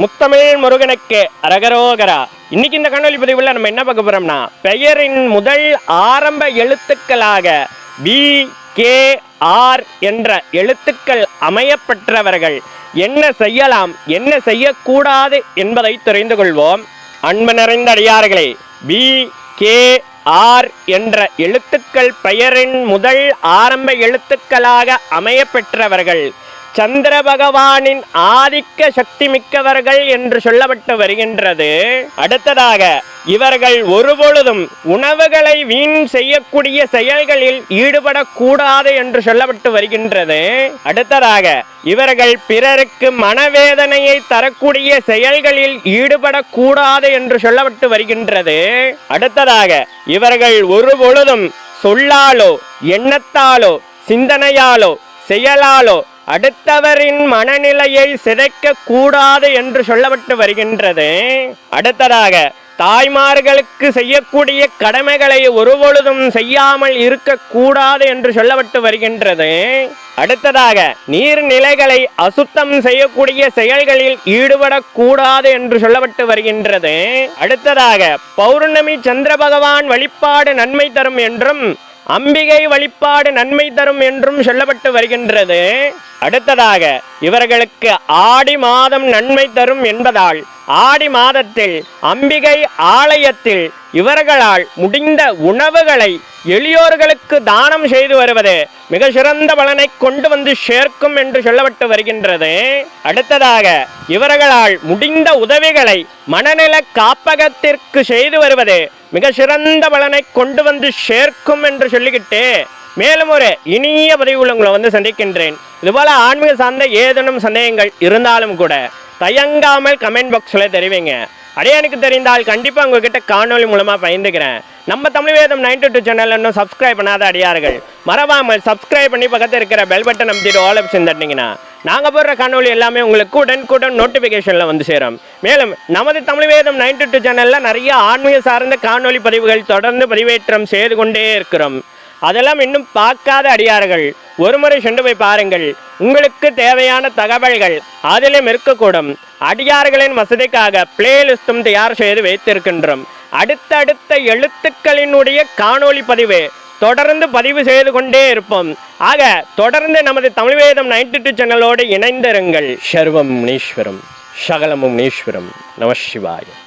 முத்தமிழ் முருகனுக்கு அரகரோகரா. இன்னைக்கு இந்த கண்ணொலி பதிவில் நம்ம என்ன பார்க்க போறோம்னா பெயரின் முதல் ஆரம்ப எழுத்துக்களாக பி கே ஆர் என்ற எழுத்துக்கள் அமையப்பெற்றவர்கள் என்ன செய்யலாம் என்ன செய்யக்கூடாது என்பதை தெரிந்து கொள்வோம். அன்பு நிறைந்த அடியார்களே பி கே ஆர் என்ற எழுத்துக்கள் பெயரின் முதல் ஆரம்ப எழுத்துக்களாக அமையப்பெற்றவர்கள் சந்திர பகவானின் ஆதிக்க சக்தி மிக்கவர்கள் என்று சொல்லப்பட்டு வருகின்றது. அடுத்ததாக இவர்கள் ஒருபொழுதும் உணவுகளை வீண் செய்யக்கூடிய செயல்களில் ஈடுபடக்கூடாது என்று சொல்லப்பட்டு வருகின்றது. அடுத்ததாக இவர்கள் பிறருக்கு மனவேதனையை தரக்கூடிய செயல்களில் ஈடுபடக்கூடாது என்று சொல்லப்பட்டு வருகின்றது. அடுத்ததாக இவர்கள் ஒருபொழுதும் சொல்லாலோ எண்ணத்தாலோ சிந்தனையாலோ செயலாலோ அடுத்தவரின் மனநிலையை சிதைக்க கூடாது என்று சொல்லப்பட்டு வருகின்றது. அடுத்ததாக தாய்மார்களுக்கு செய்யக்கூடிய கடமைகளை ஒருபொழுதும் செய்யாமல் இருக்கக்கூடாது என்று சொல்லப்பட்டு வருகின்றது. அடுத்ததாக நீர்நிலைகளை அசுத்தம் செய்யக்கூடிய செயல்களில் ஈடுபடக்கூடாது என்று சொல்லப்பட்டு வருகின்றது. அடுத்ததாக பௌர்ணமி சந்திர பகவான் வழிபாடு நன்மை தரும் என்றும் அம்பிகை வழிபாடு நன்மை தரும் என்றும் சொல்லப்பட்டு வருகின்றது. அடுத்ததாக இவர்களுக்கு ஆடி மாதம் நன்மை தரும் என்பதால் ஆடி மாதத்தில் அம்பிகை ஆலயத்தில் இவர்களால் முடிந்த உணவுகளை எளியோர்களுக்கு தானம் செய்து வருவது மிக சிறந்த பலனை கொண்டு வந்து சேர்க்கும் என்று சொல்லப்பட்டு வருகின்றது. அடுத்ததாக இவர்களால் முடிந்த உதவிகளை மனநல காப்பகத்திற்கு செய்து வருவது மிக சிறந்த பலனை கொண்டு வந்து சேர்க்கும் என்று சொல்லிக்கிட்டு மேலும் ஒரு இனிய பதிவுள்ள உங்களை வந்து சந்திக்கின்றேன். இதுபோல் ஆன்மீக சார்ந்த ஏதேனும் சந்தேகங்கள் இருந்தாலும் கூட தயங்காமல் கமெண்ட் பாக்ஸில் தெரிவிங்க. அடியானுக்கு தெரிந்தால் கண்டிப்பாக உங்ககிட்ட காணொலி மூலமாக பயந்துக்கிறேன். நம்ம Tamil Vedham ninety two channel இன்னும் சப்ஸ்கிரைப் பண்ணாத அடியார்கள் மறவாமல் சப்ஸ்கிரைப் பண்ணி பக்கத்தில் இருக்கிற பெல் பட்டன் அமைச்சிட்டு ஆல் ஆப்ஷன் தட்டிங்கன்னா நாங்கள் போடுற காணொளி எல்லாமே உங்களுக்கு உடனுக்குடன் நோட்டிஃபிகேஷனில் வந்து சேரும். மேலும் நமது தமிழ் வேதம் நைன்டி டூ சேனலில் நிறைய ஆன்மீக சார்ந்த காணொளி பதிவுகள் தொடர்ந்து பதிவேற்றம் செய்து கொண்டே இருக்கிறோம். அதெல்லாம் இன்னும் பார்க்காத அடியார்கள். ஒருமுறை சென்று போய் பாருங்கள். உங்களுக்கு தேவையான தகவல்கள் அதிலும் இருக்கக்கூடும். அடியார்களின் வசதிக்காக பிளேலிஸ்டும் தயார் செய்து வைத்திருக்கின்றோம். அடுத்தடுத்த எழுத்துக்களினுடைய காணொளி பதிவு தொடர்ந்து பதிவு செய்து கொண்டே இருப்போம். ஆக தொடர்ந்து நமது தமிழ் வேதம் நைன்டி டூ சேனலோடு இணைந்திருங்கள். சர்வம் முனீஸ்வரம் சகலமும் முனீஸ்வரம். நம சிவாயம்